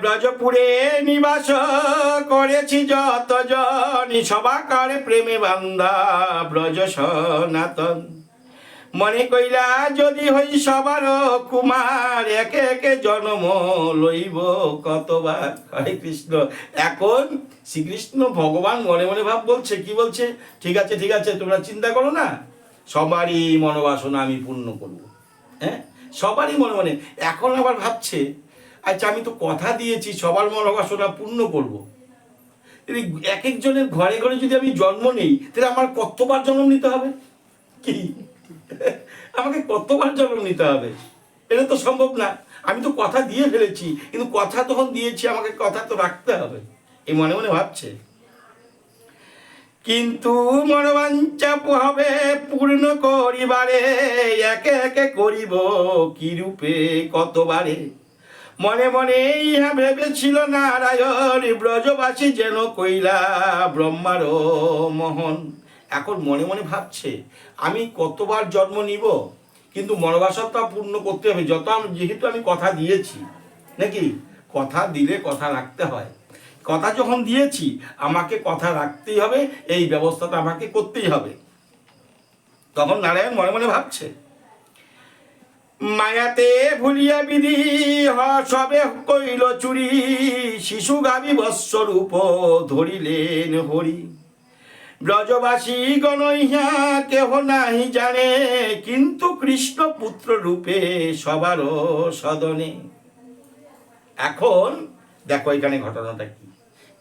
ব্রজপুরে নিবাস করেছি যত জন সবাকার প্রেমে বান্ধা ব্রজ সনাতন। মনে কইলা যদি হই সবার কুমার, একে একে জন্ম লইব কতবার। হরে কৃষ্ণ। এখন শ্রীকৃষ্ণ ভগবান মনে মনে ভাব বলছে, কি বলছে? ঠিক আছে ঠিক আছে, তোমরা চিন্তা করো না। সবারই মনোবাসনা আমি পূর্ণ করব। হ্যাঁ? সবারই মনে মনে। এখন আবার ভাবছে আচ্ছা আমি তো কথা দিয়েছি, সবার মনোবাসনা পূর্ণ করব। এক একজনের ঘরে ঘরে যদি আমি জন্ম নেই, তাহলে আমার কতবার জন্ম নিতে হবে? কি? আমাকে কতবার জন্ম নিতে হবে? এটা তো সম্ভব না। আমি তো কথা দিয়ে ফেলেছি, কিন্তু কথা তখন দিয়েছি, আমাকে কথা তো রাখতে হবে। এই মনে মনে ভাবছে। কিন্তু মনোবাঞ্ছা হবে পূর্ণ করিবারে, একে একে করিব কি রূপে, কতবারে? মনে মনে ইহা ভেবেছিল নারায়ণ, ব্রজবাসী যেন কইলা ব্রহ্মার মোহন। এখন মনে মনে ভাবছে, আমি কতবার জন্ম নিব? কিন্তু মনোবাসনটা পূর্ণ করতে হবে, যত আমি, যেহেতু আমি কথা দিয়েছি, নাকি? কথা দিলে কথা রাখতে হয়। কথা যখন দিয়েছি, আমাকে কথা রাখতেই হবে, এই ব্যবস্থাটা আমাকে করতেই হবে। তখন নারায়ণ মনে মনে ভাবছে মায়াতে ভুলিয়া বিধি, হ, সবে কইল চুরি। শিশু গাবি বৎসরূপ ধরিলেন হরি। ব্রজবাসী গণইহা কেহ নাহি জানে, কিন্তু কৃষ্ণ পুত্র রূপে সবার সদনে। এখন দেখো এখানে ঘটনাটা কি।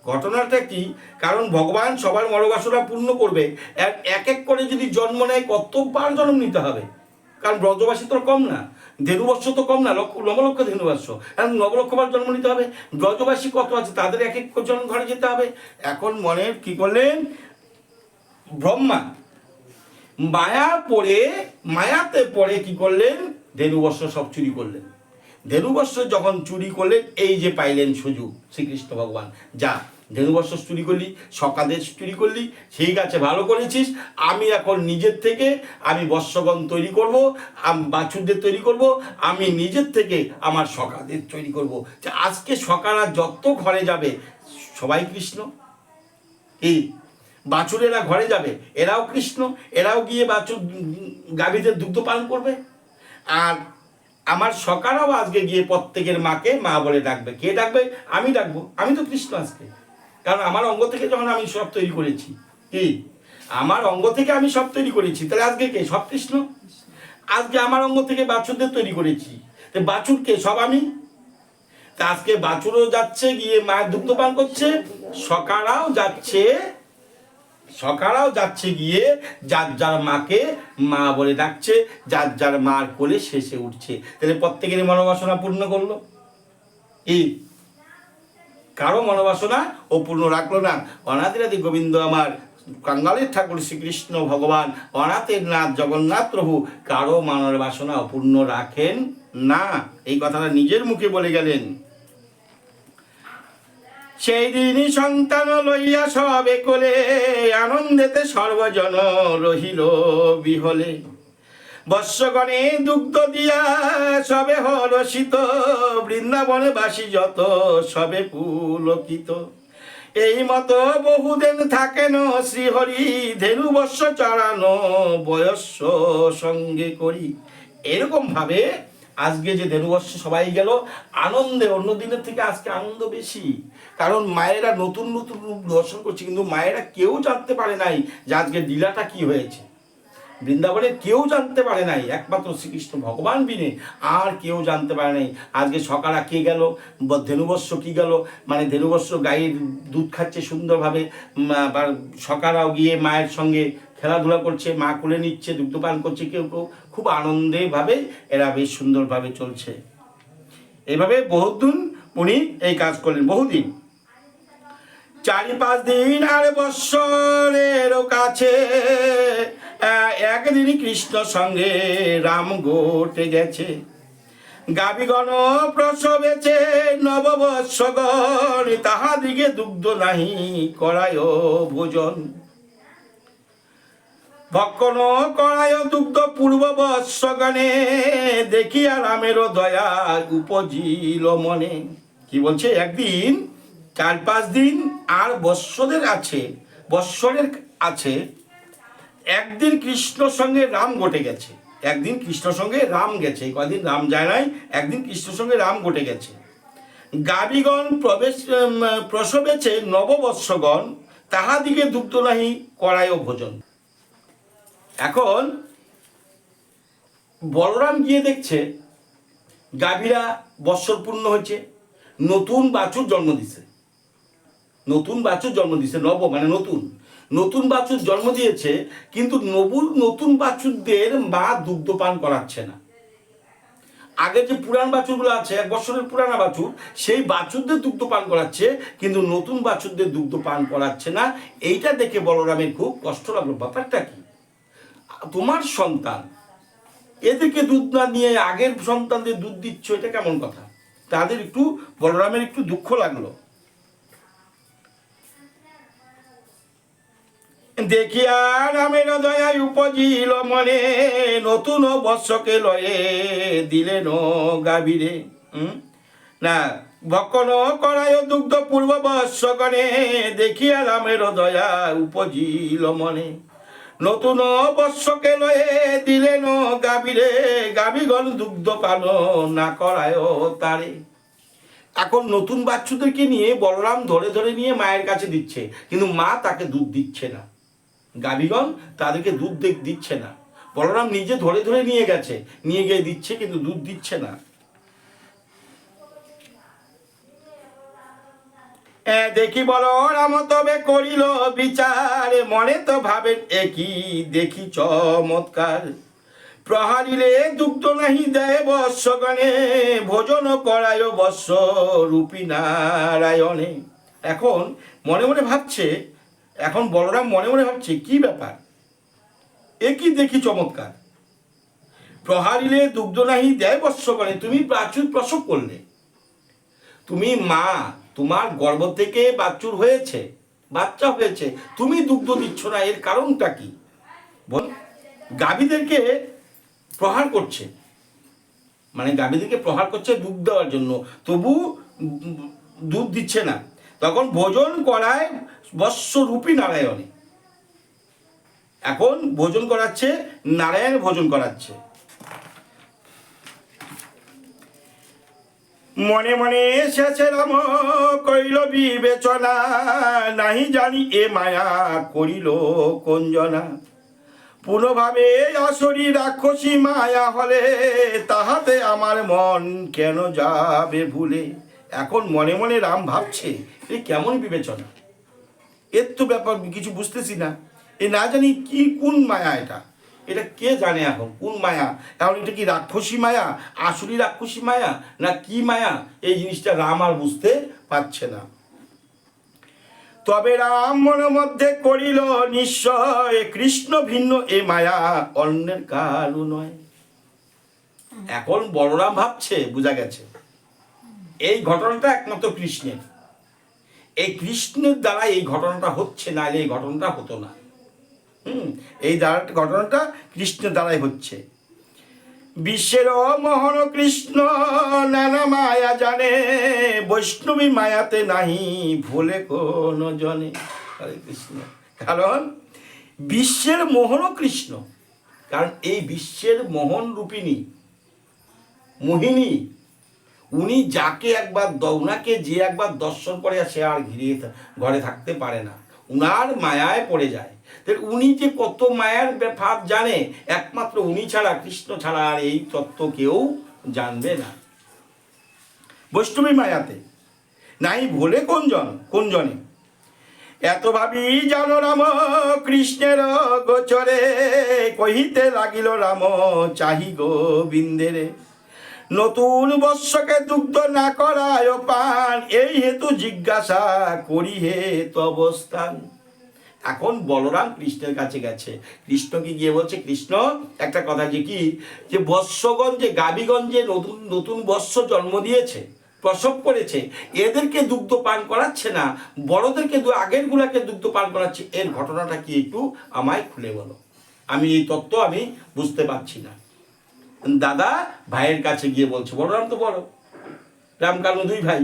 ঘটনাটা কি? কারণ ভগবান সবার মনোবাসনা পূর্ণ করবে, এক এক করে যদি জন্ম নেয় কতবার জন্ম নিতে হবে? কারণ ব্রজবাসী তো কম না ধেনুবর্ষ তো কম না, লক্ষ নবলক্ষ ধেনুবর্ষ এখন নবলক্ষবার জন্ম নিতে হবে, ব্রজবাসী কত আছে, তাদের এক এক জন ঘরে যেতে হবে। এখন মনে কি করলেন? ব্রহ্মা, মায়া পড়ে, মায়াতে পড়ে কি করলেন? ধেনুবর্ষ সব চুরি করলেন। ধেনুবর্ষ যখন চুরি করলেন, এই যে পাইলেন সুযোগ, শ্রীকৃষ্ণ ভগবান, যা। ধেনুবর্ষ চুরি করলি সকাদের চুরি করলি, ঠিক আছে, ভালো করেছিস। আমি এখন নিজের থেকে আমি বর্ষগণ তৈরি করব, আমি বাছুরদের তৈরি করব, আমি নিজের থেকে আমার সকাদের তৈরি করব। যে আজকে সকারা যত ঘরে যাবে, সবাই কৃষ্ণ? এই বাছুরেরা ঘরে যাবে, এরাও কৃষ্ণ? এরাও গিয়ে বাছুর, গাভীদের দুগ্ধ পালন করবে? আর আমার সকারাও আজকে গিয়ে প্রত্যেকের মাকে মা বলে ডাকবে। কে ডাকবে? আমি ডাকবো। আমি তো কৃষ্ণ আজকে। কারণ আমার অঙ্গ থেকে যখন আমি সব তৈরি করেছি, কি? আমার অঙ্গ থেকে আমি সব তৈরি করেছি। তাহলে আজকে কে? সব কৃষ্ণ? আজকে আমার অঙ্গ থেকে বাছুরদের তৈরি করেছি। বাছুর কে? সব আমি? তা আজকে বাছুরও যাচ্ছে, গিয়ে মায়ের দুগ্ধ পান করছে, সকারাও যাচ্ছে সকারাও যাচ্ছে গিয়ে যার যার মাকে মা বলে ডাকছে, যার যার মার কোলে শেষে উঠছে। তাহলে প্রত্যেকেরই মনোবাসনা পূর্ণ করল। এই কারও মনোবাসনা ও পূর্ণ রাখল না। অনাদিরাদি গোবিন্দ আমার কাঙ্গালের ঠাকুর শ্রীকৃষ্ণ ভগবান, অনাথের নাথ জগন্নাথ প্রভু, কারও মানব বাসনা অপূর্ণ রাখেন না। এই কথাটা নিজের মুখে বলে গেলেন। সেই দিনই সন্তান লইয়া সবে কোলে, আনন্দেতে সর্বজন রহিল বিহলে। বৎসগণে দুগ্ধ দিয়া সবে হল শীত, বৃন্দাবনে বাসি যত, সবে পুলকিত। এই মতো বহুদিন থাকেন শ্রীহরি, ধেনু বর্ষ চড়ানো বয়স্য সঙ্গে করি। এরকম ভাবে আজকে যে ধেনুবর্ষ সবাই গেল, আনন্দে অন্য দিনের থেকে আজকে আনন্দ বেশি। কারণ মায়েরা নতুন নতুন রূপ দর্শন করছে, কিন্তু মায়েরা কেউ জানতে পারে নাই যে আজকে লীলাটা কি হয়েছে। বৃন্দাবনে কেউ জানতে পারে নাই, একমাত্র শ্রীকৃষ্ণ ভগবান বিনে আর কেউ জানতে পারে নাই। আজকে সকালা কে গেল? ধেনুবর্ষ কি গেল? মানে ধেনুবর্ষ গায়ের দুধ খাচ্ছে সুন্দরভাবে সকালাও গিয়ে মায়ের সঙ্গে খেলাধুলা করছে, মা কোলে নিচ্ছে, দুগ্ধপান করছে, কেউ কেউ। খুব আনন্দেভাবে এরা বেশ সুন্দরভাবে চলছে। এইভাবে বহুদিন উনি এই কাজ করলেন, বহুদিন। চারি পাঁচ দিন আর বৎসরের কাছে আহ, একদিনই কৃষ্ণ সঙ্গে রাম গোটে গেছে। গাবিগণ প্রসবেছে নববৎসগণ তাহাদিকে দুগ্ধ নাহি করায় ভোজন। ভক্ষণ করায় দুগ্ধ পূর্ব বৎসগণে দেখিয়া রামেরও দয়া উপজিল মনে। কি বলছে? একদিন চার পাঁচ দিন আর বৎসরের আছে বৎসরের আছে একদিন কৃষ্ণর সঙ্গে রাম ঘটে গেছে। একদিন কৃষ্ণর সঙ্গে রাম গেছে। কয়দিন রাম যায় নাই, একদিন কৃষ্ণর সঙ্গে রাম ঘটে গেছে। গাবিগণ প্রবেশ প্রসবেছে নববৎসগণ তাহাদিকে দুগ্ধ নাহি, করায় ভোজন। এখন বলরাম গিয়ে দেখছে, গাভীরা বৎসর পূর্ণ হয়েছে, নতুন বাছুর জন্ম দিছে। নতুন বাছুর জন্ম দিছে, নব মানে নতুন। নতুন বাছুর জন্ম দিয়েছে, কিন্তু নবুল নতুন বাছুরদের মা দুগ্ধ পান করাচ্ছে না। আগে যে পুরান বাছুরগুলো আছে, এক বছরের পুরানা বাছুর, সেই বাছুরদের দুগ্ধ পান করাচ্ছে, কিন্তু নতুন বাছুরদের দুগ্ধ পান করাচ্ছে না। এইটা দেখে বলরামের খুব কষ্ট লাগল। ব্যাপারটা কি? তোমার সন্তান, এদেরকে দুধ না নিয়ে আগের সন্তানদের দুধ দিচ্ছ, এটা কেমন কথা? তাদের একটু বলরামের একটু দুঃখ লাগল। দেখিয়া রামের দয়ায় উপজিল মনে, নতুন বৎসকে লয়ে দিলেন গাভীরে? না, ভক্ষণ করায় দুগ্ধ পূর্ব বৎসগণে, দেখিয়া রামের দয়া উপজিল মনে। নতুন বৎসকে লয়ে দিলেন গাভীরে, গাভীগণ দুগ্ধ পান না করায় তারে। এখন নতুন বাচ্চুদেরকে নিয়ে বলরাম ধরে ধরে নিয়ে মায়ের কাছে দিচ্ছে, কিন্তু মা তাকে দুধ দিচ্ছে না। গাভীগণ তাদেরকে দুধ দিচ্ছে না। বলরাম নিজে ধরে ধরে নিয়ে গেছে। নিয়ে গিয়ে দিচ্ছে কিন্তু দুধ দিচ্ছে না। দেখি বল রাম তবে করিল বিচার। মনে তো ভাবেন একই। দেখি চমৎকার। প্রহারিলে দুগ্ধ নাহি দেয় বৎসগণে। ভোজন করায় বৎস রূপী নারায়ণে। এখন মনে মনে ভাবছে এখন বলরাম মনে মনে ভাবছে, কি ব্যাপার? এ কি দেখি চমৎকার। প্রহারিলে দুগ্ধ নাহি দেয় বৎসগণে, তুমি প্রাচুর প্রসব করলে। তুমি মা, তোমার গর্ভ থেকে বাচ্চুর হয়েছে, বাচ্চা হয়েছে, তুমি দুগ্ধ দিচ্ছ না, এর কারণটা কি? বল গাভীদেরকে প্রহার করছে। মানে গাভীদেরকে প্রহার করছে দুধ দেওয়ার জন্য। তবু দুধ দিচ্ছে না। তখন ভোজন করায় বৎসরূপী নারায়ণে। এখন ভোজন করাচ্ছে, নারায়ণ ভোজন করাচ্ছে। মনে মনে এসেছে রাম, কইল বিবেচনা, নাহি জানি এ মায়া করিল কঞ্জনা। পুনঃভাবে আসরি রাক্ষসী মায়া হলে তাহাতে আমার মন কেন যাবে ভুলে? এখন মনে মনে রাম ভাবছে, এ কেমন বিবেচনা? এর তো ব্যাপার, কিছু বুঝতেছি না। এ না জানি কি, কোন মায়া এটা? এটা কে জানে এখন, কোন মায়া? এখন এটা কি রাক্ষসী মায়া আসলি রাক্ষসী মায়া, না কি মায়া? এই জিনিসটা রাম আর বুঝতে পারছে না। তবে রাম মনের মধ্যে করিল নিশ্চয়, কৃষ্ণ ভিন্ন এ মায়া অন্যের কারু নয়। এখন বলরাম ভাবছে, বোঝা গেছে। এই ঘটনাটা একমাত্র কৃষ্ণের। এই কৃষ্ণের দ্বারা এই ঘটনাটা হচ্ছে, না এই ঘটনাটা হতো না। হুম, এই দ্বারা, ঘটনাটা কৃষ্ণের দ্বারাই হচ্ছে। বিশ্বের মোহন কৃষ্ণ নানা মায়া জানে, বৈষ্ণবী মায়াতে নাহি ভুলে কোন জনে। হরে কৃষ্ণ। কারণ বিশ্বের মোহন কৃষ্ণ, কারণ এই বিশ্বের মোহন রূপিণী, মোহিনী উনি যাকে একবার উনাকে যে একবার দর্শন করে সে আর ঘিরে ঘরে থাকতে পারে না। উনার মায়ায় পড়ে যায়। উনি যে কত মায়ার ভাব জানে, একমাত্র উনি ছাড়া, কৃষ্ণ ছাড়া আর এই তত্ত্ব কেউ জানবে না। বৈষ্ণবী মায়াতে। নাই ভোলে কোন জন কোন জনে? এত ভাবি জানো রাম, কৃষ্ণের গোচরে, কহিতে লাগিল, রাম, চাহি গোবিন্দেরে নতুন বৎসকে দুগ্ধ না করায় পান। এই হেতু জিজ্ঞাসা করি হে অবস্থান এখন বলরাম কৃষ্ণের কাছে গেছে। কৃষ্ণকে গিয়ে বলছে, কৃষ্ণ, একটা কথা যে কি? যে বৎসগঞ্জে গাবিগঞ্জে নতুন নতুন বৎস জন্ম দিয়েছে, প্রসব করেছে, এদেরকে দুগ্ধ পান করাচ্ছে না, বড়দেরকে দু- আগের গুলাকে দুগ্ধ পান করাচ্ছে, এর ঘটনাটা কি একটু আমায় খুলে বলো। আমি এই তত্ত্ব আমি বুঝতে পারছি না। দাদা ভাইয়ের কাছে গিয়ে বলছে বলরাম তো বড়। রামকানু দুই ভাই।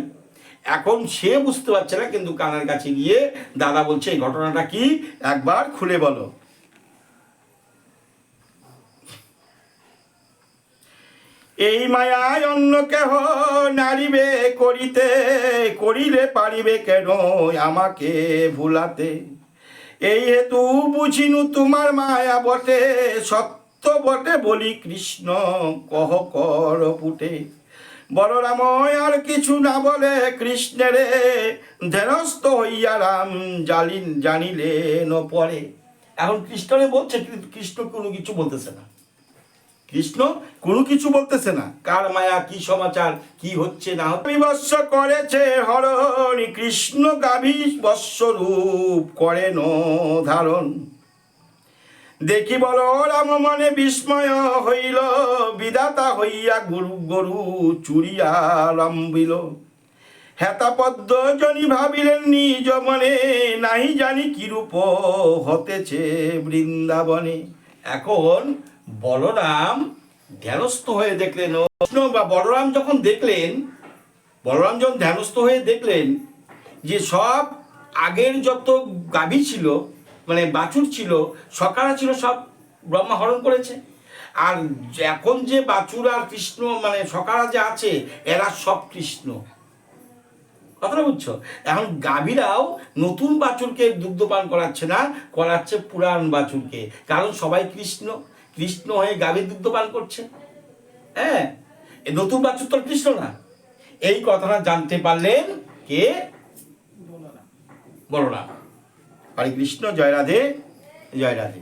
এখন সে বুঝতে পারছে না, কিন্তু কানার কাছে গিয়ে দাদা বলছে, এই ঘটনাটা কি? একবার খুলে বলো। এই মায়ায় অন্য কেহ নারিবে করিতে করিলে পারিবে কেন আমাকে ভুলাতে? এই হেতু বুঝিনু তোমার মায়া বটে, সত্য বটে বলি কৃষ্ণ, কহ কর পুটে। বলরাম আর কিছু না বলে কৃষ্ণেরে ধেনস্থ হইয়া রাম জালিন জানিলেন পরে। এখন কৃষ্ণরে বলছে কৃষ্ণ কোনো কিছু বলতেছে না। কৃষ্ণ কোনো কিছু বলতেছে না। কার মায়া, কি সমাচার, কি হচ্ছে, না হচ্ছে? করেছে হরণ, কৃষ্ণ গাভী বৎস রূপ করেন ধারণ। দেখি বল রাম মনে বিস্ময় হইল, বিধাতা হইয়া গুরু গরু চুরিয়া লম্বিল হেতা পদ্ম জনি ভাবিলেন নিজ মনে, নাহি জানি কিরূপ হতেছে বৃন্দাবনে। এখন বলরাম ধ্যানস্থ হয়ে দেখলেন বা বলরাম যখন দেখলেন, বলরাম যখন ধ্যানস্থ হয়ে দেখলেন যে সব আগের যত গাভী ছিল মানে বাছুর ছিল সকারা ছিল সব ব্রহ্মা হরণ করেছে। আর এখন যে বাছুর আর কৃষ্ণ মানে সকারা যে আছে এরা সব কৃষ্ণ। কথাটা বুঝছ? এখন গাভীরাও নতুন বাছুরকে দুগ্ধপান করাচ্ছে না করাচ্ছে পুরাণ বাছুরকে। কারণ সবাই কৃষ্ণ। কৃষ্ণ হয়ে গাভীর দুগ্ধপান করছে। হ্যাঁ? নতুন বাছুর তো কৃষ্ণ না। এই কথাটা জানতে পারলেন কে? বলরাম। হরে কৃষ্ণ জয় রাধে জয় রাধে।